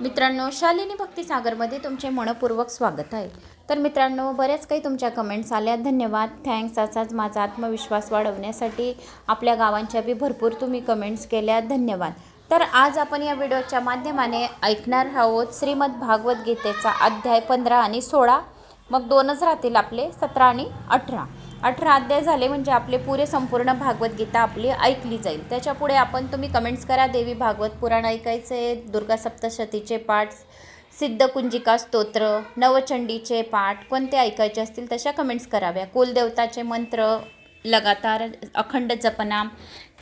मित्रांनो शालिनी भक्तिसागरमध्ये तुमचे मनपूर्वक स्वागत आहे. तर मित्रांनो बऱ्याच काही तुमच्या कमेंट्स आल्या. धन्यवाद. थँक्स असाच माझा आत्मविश्वास वाढवण्यासाठी आपल्या गावांच्या बी भरपूर तुम्ही कमेंट्स केल्या. धन्यवाद. तर आज आपण या व्हिडिओच्या माध्यमाने ऐकणार आहोत श्रीमद भागवत गीतेचा अध्याय पंधरा आणि सोळा. मग दोनच राहतील आपले सतरा आणि अठरा. अठरा अध्याय झाले म्हणजे आपले पुरे संपूर्ण भागवतगीता आपली ऐकली जाईल. त्याच्यापुढे आपण तुम्ही कमेंट्स करा. देवी भागवत पुराण ऐकायचे दुर्गा सप्तशतीचे पाठ सिद्धकुंजिका स्तोत्र नवचंडीचे पाठ कोणते ऐकायचे असतील तशा कमेंट्स कराव्या. कुलदेवताचे मंत्र लगातार अखंड जपना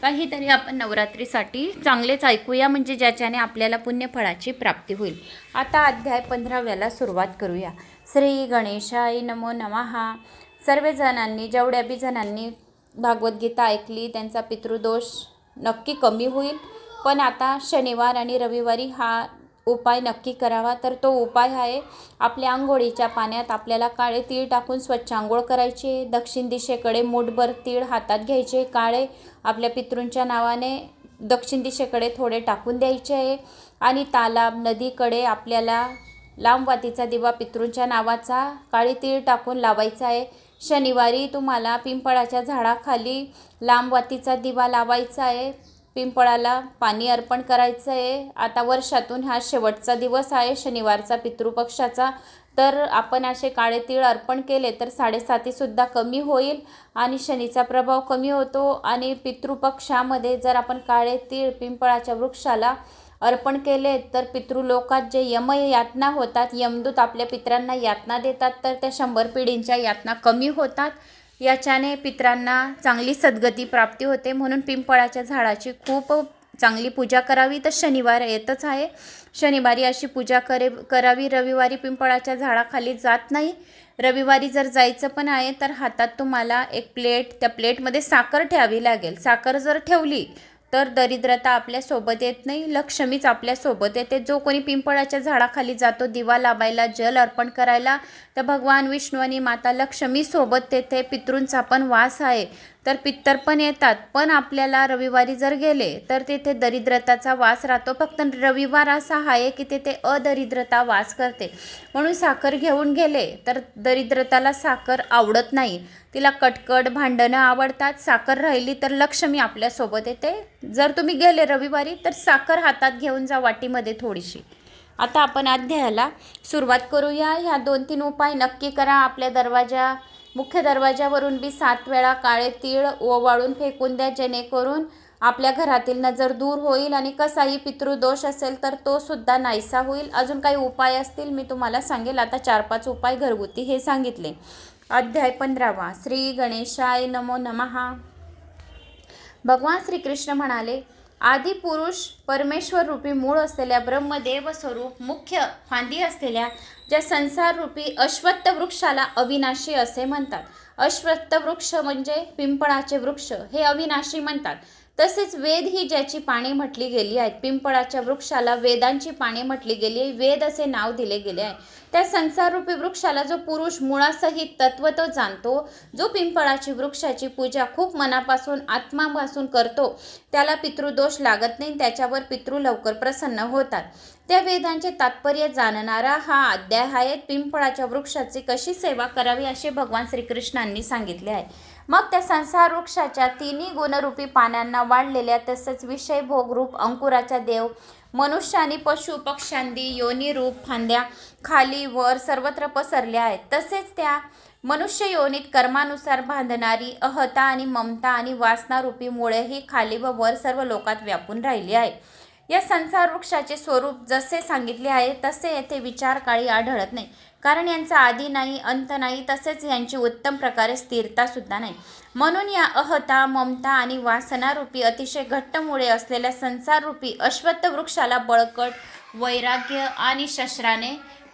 काहीतरी आपण नवरात्रीसाठी चांगलेच ऐकूया म्हणजे ज्याच्याने आपल्याला पुण्यफळाची प्राप्ती होईल. आता अध्याय पंधराव्याला सुरुवात करूया. श्री गणेशाय नमो नमहा सर्वजणांनी जेवढ्या बी जणांनी भागवद्गीता ऐकली त्यांचा पितृदोष नक्की कमी होईल. पण आता शनिवार आणि रविवारी हा उपाय नक्की करावा. तर तो उपाय आहे आपल्या आंघोळीच्या पाण्यात आपल्याला काळे तीळ टाकून स्वच्छ आंघोळ करायचे. दक्षिण दिशेकडे मूठभर तीळ हातात घ्यायचे. काळे आपल्या पितृंच्या नावाने दक्षिण दिशेकडे थोडे टाकून द्यायचे. आहे आणि तालाब नदीकडे आपल्याला लांबवातीचा दिवा पितृंच्या नावाचा काळी तीळ टाकून लावायचा आहे. शनिवारी तुम्हाला पिंपळाच्या झाडाखाली लांब वातीचा दिवा लावायचा आहे. पिंपळाला पाणी अर्पण करायचं आहे. आता वर्षातून हा शेवटचा दिवस आहे शनिवारचा पितृपक्षाचा. तर आपण असे काळे तीळ अर्पण केले तर साडेसातीसुद्धा कमी होईल आणि शनीचा प्रभाव कमी होतो. आणि पितृपक्षामध्ये जर आपण काळे तीळ पिंपळाच्या वृक्षाला अर्पण केले तर पितृलोकात जे यम यातना होतात यमदूत आपल्या पित्रांना यातना देतात तर त्या शंभर पिढींच्या यातना कमी होतात. याच्याने पित्रांना चांगली सद्गती प्राप्ती होते. म्हणून पिंपळाच्या झाडाची खूप चांगली पूजा करावी. तर शनिवार येतच आहे. शनिवारी अशी पूजा करे करावी. रविवारी पिंपळाच्या झाडाखाली जात नाही. रविवारी जर जायचं पण आहे तर हातात तुम्हाला एक प्लेट त्या प्लेटमध्ये साखर ठेवावी लागेल. साखर जर ठेवली तर दरिद्रता आपल्यासोबत येत नाही लक्ष्मीच आपल्यासोबत येते. जो कोणी पिंपळाच्या झाडाखाली जातो दिवा लावायला जल अर्पण करायला तर भगवान विष्णू आणि माता लक्ष्मी सोबत तेथे पितृंचा पण वास आहे. तर पित्तर पण येतात. पण आपल्याला रविवारी जर गेले तर तेथे दरिद्रताचा वास राहतो. फक्त रविवार असा आहे की तेथे अदरिद्रता वास करते. म्हणून साखर घेऊन गेले तर दरिद्रताला साखर आवडत नाही. तिला कटकट भांडणं आवडतात. साखर राहिली तर लक्ष्मी आपल्यासोबत येते. जर तुम्ही गेले रविवारी तर साखर हातात घेऊन जा वाटीमध्ये थोडीशी. आता आपण अध्यायाला सुरुवात करूया. ह्या दोन तीन उपाय नक्की करा. आपल्या दरवाजा मुख्य दरवाजावरून बी सात वेळा काळे तीळ ओवाळून फेकून द्या जेणेकरून आपल्या घरातील नजर दूर होईल आणि कसाही पितृदोष असेल तर तो सुद्धा नाहीसा होईल. अजून काही उपाय असतील मी तुम्हाला सांगेल. आता चार पाच उपाय घरगुती हे सांगितले. अध्याय पंधरावा. श्री गणेशाय नमो नमहा भगवान श्रीकृष्ण म्हणाले आदिपुरुष परमेश्वर रूपी मूळ असलेल्या ब्रह्मदेव स्वरूप मुख्य फांदी असलेल्या ज्या संसार रूपी अश्वत्थ वृक्षाला अविनाशी असे म्हणतात. अश्वत्थ वृक्ष म्हणजे पिंपळाचे वृक्ष हे अविनाशी म्हणतात. तसेच वेद ही ज्याची पाने म्हटली गेली आहेत पिंपळाच्या वृक्षाला वेदांची पाने म्हटली गेली आहे वेद असे नाव दिले गेले आहे. त्या संसाररूपी वृक्षाला जो पुरुष मुळासहित तत्व तो जाणतो जो पिंपळाची वृक्षाची पूजा खूप मनापासून आत्मापासून करतो त्याला पितृदोष लागत नाही त्याच्यावर पितृ लवकर प्रसन्न होतात. त्या वेदांचे तात्पर्य जाणणारा हा अध्याय आहे पिंपळाच्या वृक्षाची कशी सेवा करावी असे भगवान श्रीकृष्णांनी सांगितले आहे. मग त्या संसार वृक्षाच्या तिन्ही गुणरूपी पानांना वाढलेल्या तसेच विषय भोगरूप अंकुराच्या देव मनुष्य आणि पशु पक्ष्यांदी योनी रूप फांद्या खाली वर सर्वत्र पसरल्या आहेत. तसेच त्या मनुष्य योनीत कर्मानुसार बांधणारी अहता आणि ममता आणि वासनारूपी मुळे ही खाली व वर सर्व लोकात व्यापून राहिली आहे. या संसार वृक्षाचे स्वरूप जसे सांगितले आहे तसे येथे विचार काळी आढळत नाही. कारण यांचा आधी नाही अंत नाही तसेच यांची उत्तम प्रकारे स्थिरता सुद्धा नाही. म्हणून या अहता ममता आणि वासनारूपी अतिशय घट्ट मुळे असलेल्या संसाररूपी अश्वत्थ वृक्षाला बळकट वैराग्य आणि शस्त्राने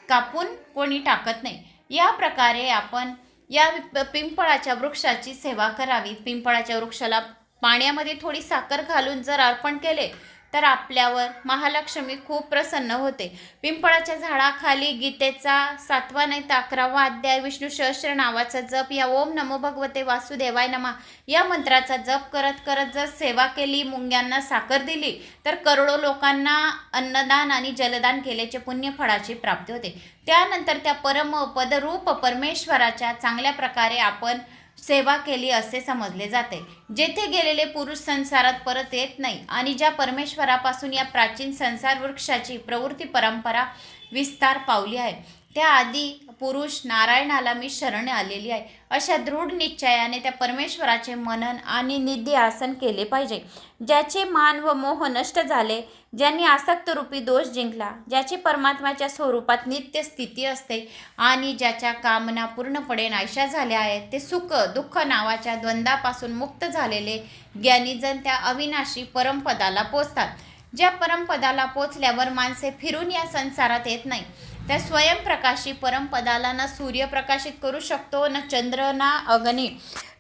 कापून कोणी टाकत नाही. या प्रकारे आपण या पिंपळाच्या वृक्षाची सेवा करावी. पिंपळाच्या वृक्षाला पाण्यामध्ये थोडी साखर घालून जर अर्पण केले तर आपल्यावर महालक्ष्मी खूप प्रसन्न होते. पिंपळाच्या झाडाखाली गीतेचा सातवा नाही तर अकरावा अध्याय विष्णू सहस्त्र नावाचा जप या ओम नमो भगवते वासुदेवाय नमा या मंत्राचा जप करत करत जर सेवा केली मुंग्यांना साखर दिली तर करोडो लोकांना अन्नदान आणि जलदान केल्याचे पुण्य फळाची प्राप्ती होते. त्यानंतर त्या परम पदरूप परमेश्वराच्या चांगल्या प्रकारे आपण सेवा केली असे समजले जाते. जेथे गेलेले पुरुष संसारात परत येत नाही आणि ज्या परमेश्वरापासून या प्राचीन संसार वृक्षाची प्रवृत्ती परंपरा विस्तार पावली आहे त्याआधी पुरुष नारायणाला मी शरण आलेली आहे. अशा दृढ निश्चयाने त्या परमेश्वराचे मनन आणि निधी आसन केले पाहिजे. ज्याचे मान व मोह नष्ट झाले ज्यांनी आसक्तरूपी दोष जिंकला ज्याची परमात्म्याच्या स्वरूपात नित्य स्थिती असते आणि ज्याच्या कामना पूर्णपणे नाशा झाल्या आहेत ते सुख दुःख नावाच्या द्वंद्वापासून मुक्त झालेले ज्ञानीजन त्या अविनाशी परमपदाला पोचतात. ज्या परमपदाला पोचल्यावर माणसे फिरून या संसारात येत नाही. त्या स्वयंप्रकाशी परमपदाला ना सूर्य प्रकाशित करू शकतो न चंद्र ना अग्नी.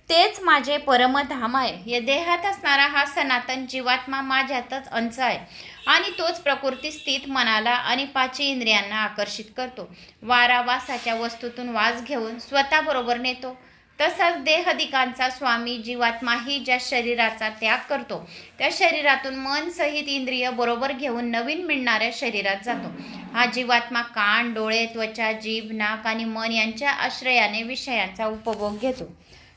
तेच माझे परमधाम आहे. या देहात असणारा हा सनातन जीवात्मा माझ्यातच अंश आहे. आणि तोच प्रकृती स्थित मनाला आणि पाची इंद्रियांना आकर्षित करतो. वारा वासाच्या वस्तूतून वास घेऊन स्वतःबरोबर नेतो. तसाच देहदिकांचा स्वामी जीवात्माही ज्या शरीराचा त्याग करतो त्या शरीरातून मन सहित इंद्रिय बरोबर घेऊन नवीन मिळणाऱ्या शरीरात जातो. हा जीवात्मा कान डोळे त्वचा जीभ नाक आणि मन यांच्या आश्रयाने विषयांचा उपभोग घेतो.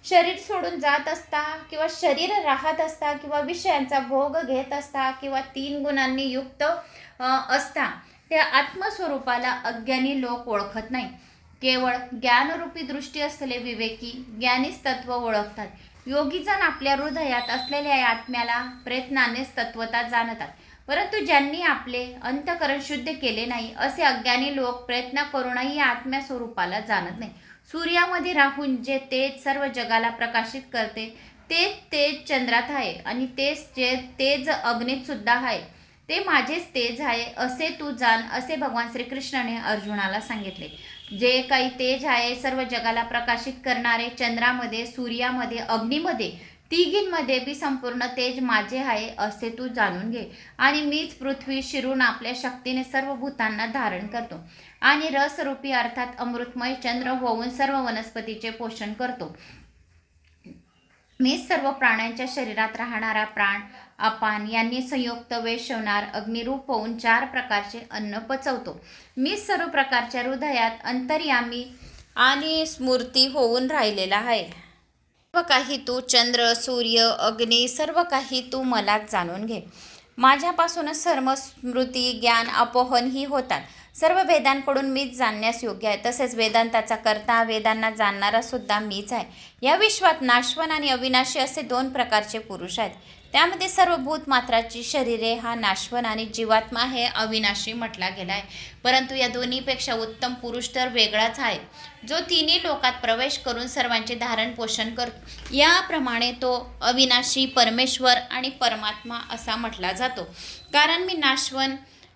शरीर सोडून जात असता किंवा शरीर राहत असता किंवा विषयांचा भोग घेत असता किंवा तीन गुणांनी युक्त असता त्या आत्मस्वरूपाला अज्ञानी लोक ओळखत नाही. केवळ ज्ञानरूपी दृष्टी असलेले विवेकी ज्ञानीच तत्व ओळखतात. योगीजण आपल्या हृदयात असलेल्या या आत्म्याला प्रयत्नानेच तत्वता जाणतात. परंतु ज्यांनी आपले अंतकरण शुद्ध केले नाही असे अज्ञानी लोक प्रयत्न करूनही आत्म्या स्वरूपाला जाणत नाही. सूर्यामध्ये राहून जे तेज सर्व जगाला प्रकाशित करते तेच तेज चंद्रात आहे आणि तेच जे तेज अग्नीत सुद्धा आहे. ते माझेच तेज आहे असे तू जाण असे भगवान श्रीकृष्णाने अर्जुनाला सांगितले. जे काही तेज आहे सर्व जगाला प्रकाशित करणारे चंद्रामध्ये सूर्यामध्ये अग्नीमध्ये तिघींमध्ये बी संपूर्ण तेज माझे आहे असे तू जाणून घे. आणि मीच पृथ्वी शिरून आपल्या शक्तीने सर्व भूतांना धारण करतो. आणि रसरूपी अर्थात अमृतमय चंद्र होऊन सर्व वनस्पतीचे पोषण करतो. मीच सर्व प्राण्यांच्या शरीरात राहणारा प्राण अपान यांनी संयुक्त वेशवणार अग्निरूप होऊन चार प्रकारचे अन्न पचवतो. मी सर्व प्रकारच्या हृदयात अंतर्यामी आणि स्मृती होऊन राहिलेला आहे. सर्व काही तू चंद्र सूर्य अग्नी सर्व काही तू मला जाणून घे. माझ्यापासूनच सर्व स्मृती ज्ञान अपोहन ही होतात. सर्व वेदांकडून मीच जाणण्यास योग्य आहे. तसेच वेदांताचा करता वेदांना जाणणारा सुद्धा मीच आहे. या विश्वात नाशवन आणि अविनाशी असे दोन प्रकारचे पुरुष आहेत. त्यामध्ये सर्व भूतमात्राची शरीरे हा नाशवन आणि जीवात्मा हे अविनाशी म्हटला गेला आहे परंतु या दोन्हीपेक्षा उत्तम पुरुष तर वेगळाच आहे. जो तिन्ही लोकात प्रवेश करून सर्वांचे धारण पोषण करतो याप्रमाणे तो अविनाशी परमेश्वर आणि परमात्मा असा म्हटला जातो. कारण मी नाशवन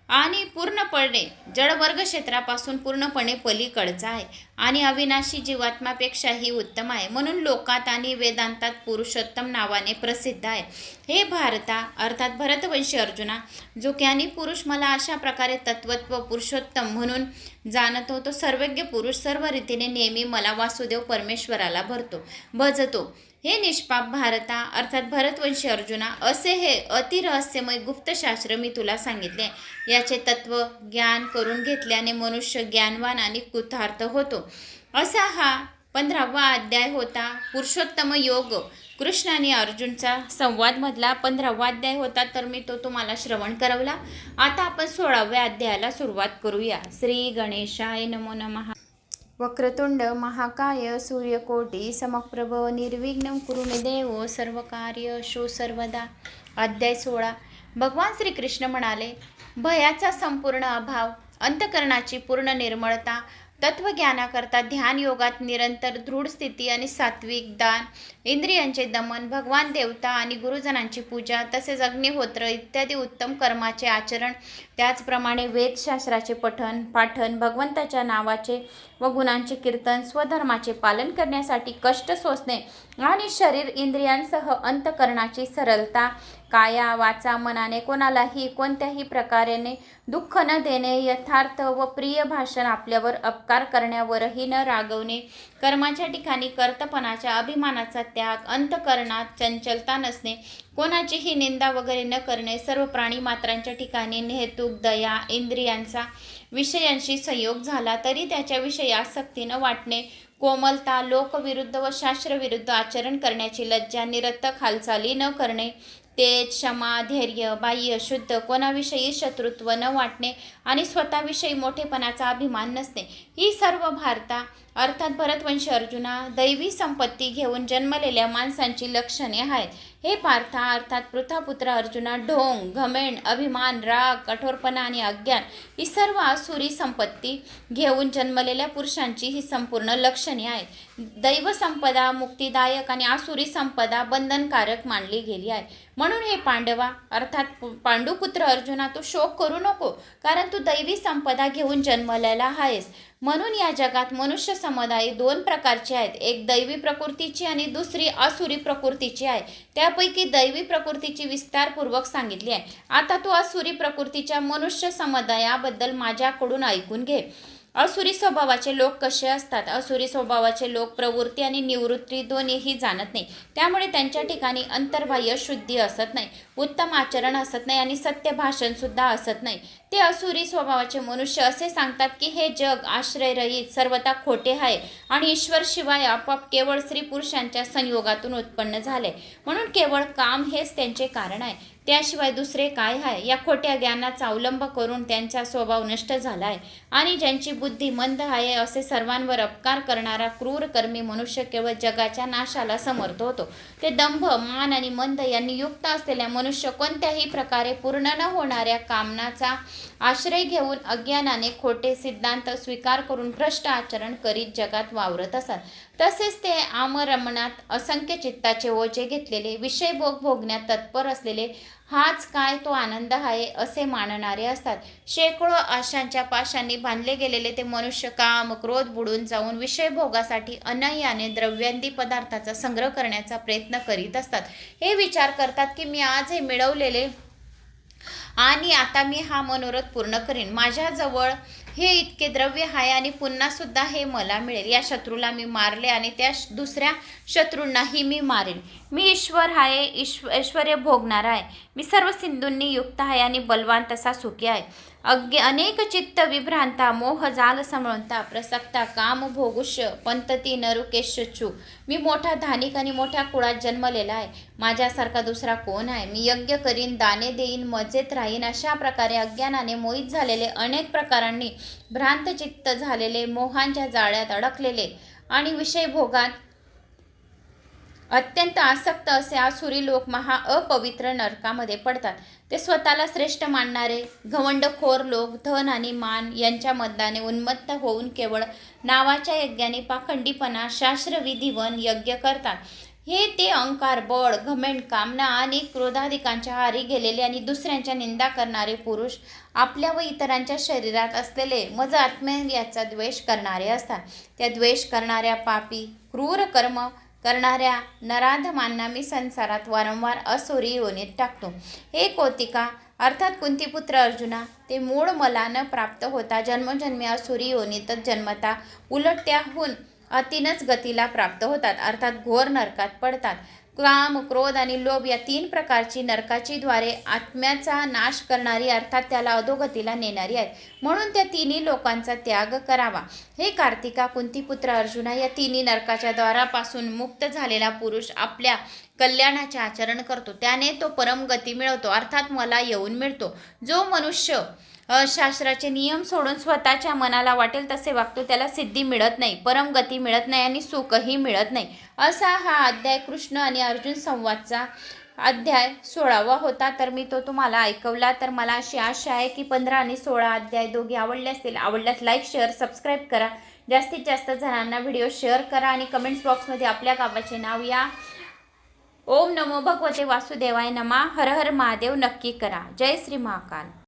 आणि पूर्णपणे जडवर्ग क्षेत्रापासून पूर्णपणे पलीकडचा आहे. आणि अविनाशी जीवात्मापेक्षाही उत्तम आहे. म्हणून लोकात आणि वेदांतात पुरुषोत्तम नावाने प्रसिद्ध आहे. हे भारता अर्थात भरतवंशी अर्जुना जो ज्ञानी पुरुष मला अशा प्रकारे तत्वत्व पुरुषोत्तम म्हणून जाणतो तो सर्वज्ञ पुरुष सर्व रीतीने नेहमी मला वासुदेव परमेश्वराला भरतो भजतो. हे निष्पाप भारता अर्थात भरतवंशी अर्जुना असे हे अतिरहस्यमय गुप्तशास्त्र मी तुला सांगितले. याचे तत्व ज्ञान करून घेतल्याने मनुष्य ज्ञानवान आणि कृतार्थ होतो. असा हा पंधरावा अध्याय होता. पुरुषोत्तम योग. कृष्ण आणि अर्जुनचा संवादमधला पंधरावा अध्याय होता. तर मी तो तुम्हाला श्रवण करवला. आता आपण सोळाव्या अध्यायाला सुरुवात करूया. श्री गणेशाय नमो नमः. वक्रतुंड महाकाय सूर्यकोटी समप्रभ निर्विघ्न कुरु देव. सर्व कार्य शो सर्वदा. अध्याय सोळा. भगवान श्रीकृष्ण म्हणाले भयाचा संपूर्ण अभाव अंतकरणाची पूर्ण निर्मळता तत्वज्ञानाकरता ध्यान योगात निरंतर दृढ स्थिती आणि सात्विक दान इंद्रियांचे दमन भगवान देवता आणि गुरुजनांची पूजा तसेच अग्निहोत्र इत्यादी उत्तम कर्माचे आचरण त्याचप्रमाणे वेदशास्त्राचे पठन पाठन भगवंताच्या नावाचे व गुणांचे कीर्तन स्वधर्माचे पालन करण्यासाठी कष्ट सोसणे आणि शरीर इंद्रियांसह अंतकरणाची सरलता काया वाचा मनाने कोणालाही कोणत्याही प्रकारेने दुःख न देणे यथार्थ व प्रिय भाषण आपल्यावर अपकार करण्यावरही न रागवणे कर्माच्या ठिकाणी कर्तपणाच्या अभिमानाचा त्याग अंतकरणात चंचलता नसणे कोणाचीही निंदा वगैरे न करणे सर्व प्राणी मात्रांच्या ठिकाणी नेहतूक दया इंद्रियांचा विषयांशी संयोग झाला तरी त्याच्याविषयी आसक्ती न वाटणे कोमलता लोकविरुद्ध व शास्त्रविरुद्ध आचरण करण्याची लज्जा निरर्थक हालचाली न करणे तेज क्षमा धैर्य बाह्य शुद्ध कोणाविषयी शत्रुत्व न वाटणे आणि स्वतःविषयी मोठेपणाचा अभिमान नसणे. ही सर्व भारता अर्थात भरतवंशी अर्जुना दैवी संपत्ती घेऊन जन्मलेल्या माणसांची लक्षणे आहेत. हे पार्था अर्थात पृथापुत्र अर्जुना ढोंग घमेण अभिमान राग कठोरपणा आणि अज्ञान ही सर्व आसुरी संपत्ती घेऊन जन्मलेल्या पुरुषांची ही संपूर्ण लक्षणे आहेत. दैवसंपदा मुक्तिदायक आणि आसुरी संपदा बंधनकारक मानली गेली आहे. म्हणून हे पांडवा अर्थात पांडुपुत्र अर्जुना तू शोक करू नको कारण तू दैवी संपदा घेऊन जन्मलेला आहेस. म्हणून या जगात मनुष्य समुदाय दोन प्रकारचे आहेत. एक दैवी प्रकृतीची आणि दुसरी असुरी प्रकृतीची आहे. त्यापैकी दैवी प्रकृतीची विस्तारपूर्वक सांगितली आहे. आता तू असुरी प्रकृतीच्या मनुष्य समुदायाबद्दल माझ्याकडून ऐकून घे. असुरी स्वभावाचे लोक कसे असतात? असुरी स्वभावाचे लोक प्रवृत्ती आणि निवृत्ती दोन्हीही जाणत नाही. त्यामुळे त्यांच्या ठिकाणी अंतर्बाह्य शुद्धी असत नाही. उत्तम आचरण असत नाही आणि सत्य भाषणसुद्धा असत नाही. ते असुरी स्वभावाचे मनुष्य असे सांगतात की हे जग आश्रयरहित सर्वता खोटे आहे आणि ईश्वर शिवाय आपोआप केवळ स्त्री पुरुषांच्या संयोगातून उत्पन्न झाले. म्हणून केवळ काम हेच त्यांचे कारण आहे. त्याशिवाय दुसरे काय आहे? या खोट्या ज्ञानाचा अवलंब करून त्यांचा स्वभाव नष्ट झाला आहे आणि ज्यांची बुद्धी मंद आहे असे सर्वांवर अपकार करणारा क्रूर कर्मी मनुष्य केवळ जगाच्या नाशाला समर्थ होतो. ते दंभ मान आणि मंद यांनी युक्त असलेल्या मनुष्य कोणत्याही प्रकारे पूर्ण न होणाऱ्या कामनाचा आश्रय घेऊन अज्ञानाने खोटे सिद्धांत स्वीकार करून भ्रष्ट आचरण करीत जगात वावरत असतात तसेच ते आमरमणात असंख्य चित्ताचे ओझे घेतलेले विषय भोग भोगण्यात तत्पर असलेले हाच काय तो आनंद आहे असे मानणारे असतात. शेकडो आशांच्या पाशांनी बांधले गेलेले ते मनुष्य काम क्रोध बुडून जाऊन विषय भोगासाठी अनयाने द्रव्यांदी पदार्थाचा संग्रह करण्याचा प्रयत्न करीत असतात. हे विचार करतात की मी आज हे मिळवलेले आणि आता मी हा मनोरथ पूर्ण करीन. माझ्याजवळ हे इतके द्रव्य आहे आणि पुन्हा सुद्धा हे मला मिळेल. या शत्रूला मी मारले आणि त्या दुसऱ्या शत्रूंनाही मी मारेन. मी ईश्वर आहे ईश्व ऐश्वर्य भोगणार आहे. मी सर्व सिंधूंनी युक्त आहे आणि बलवान तसा सुखी आहे. अज्ञ अनेक चित्त विभ्रांता मोह जाल समळता प्रसक्ता काम भोगुष्य पंतती नरुकेशचू मी मोठा धानिक आणि मोठ्या कुळात जन्मलेला आहे. माझ्यासारखा दुसरा कोण आहे? मी यज्ञ करीन दाने देईन मजेत राहीन अशा प्रकारे अज्ञानाने मोहित झालेले अनेक प्रकारांनी भ्रांतचित्त झालेले मोहांच्या जाळ्यात अडकलेले आणि विषय भोगात अत्यंत आसक्त असे आसुरी लोक महा अपवित्र नरकामध्ये पडतात. ते स्वतःला श्रेष्ठ मानणारे घवंडखोर लोक धन आणि मान यांच्या मद्दाने उन्मत्त होऊन केवळ नावाच्या यज्ञाने पाखंडीपणा शास्त्रविधीवन यज्ञ करतात. हे ते अहंकार बळ घमेंड कामना आणि क्रोधाधिकांच्या हारी गेलेले आणि दुसऱ्यांच्या निंदा करणारे पुरुष आपल्या व इतरांच्या शरीरात असलेले मज आत्मे याचा द्वेष करणारे असतात. त्या द्वेष करणाऱ्या पापी क्रूर कर्म करणाऱ्या नराधमांना मी संसारात वारंवार असुरी योनीत टाकतो. हे कोतिका अर्थात कुंतीपुत्र अर्जुना ते मूळ मला न प्राप्त होता जन्मजन्मी असुरी योनीतच जन्मता उलट त्याहून अतीनच गतीला प्राप्त होतात. अर्थात घोर नरकात पडतात. काम क्रोध आणि लोभ या तीन प्रकारची नरकाची द्वारे आत्म्याचा नाश करणारी अर्थात त्याला अधोगतीला नेणारी आहेत. म्हणून त्या तिन्ही लोकांचा त्याग करावा. हे कार्तिका कुंतीपुत्र अर्जुना या तिन्ही नरकाच्या द्वारापासून मुक्त झालेला पुरुष आपल्या कल्याणाचे आचरण करतो. त्याने तो परमगती मिळवतो. अर्थात मला येऊन मिळतो. जो मनुष्य शास्त्राचे नियम सोडून स्वतःच्या मनाला वाटेल तसे वागतो त्याला सिद्धी मिळत नाही परमगती मिळत नाही आणि सुखही मिळत नाही. असा हा अध्याय कृष्ण आणि अर्जुन संवादचा अध्याय सोळावा होता. तर मी तो तुम्हाला ऐकवला. तर मला अशी आशा आहे की पंधरा आणि सोळा अध्याय दोघे आवडले असतील. आवडल्यास लाईक शेअर सबस्क्राईब करा. जास्तीत जास्त जणांना व्हिडिओ शेअर करा आणि कमेंट्स बॉक्समध्ये आपल्या गावाचे नाव या. ओम नमो भगवते वासुदेवाय नमा. हर हर महादेव नक्की करा. जय श्री महाकाल.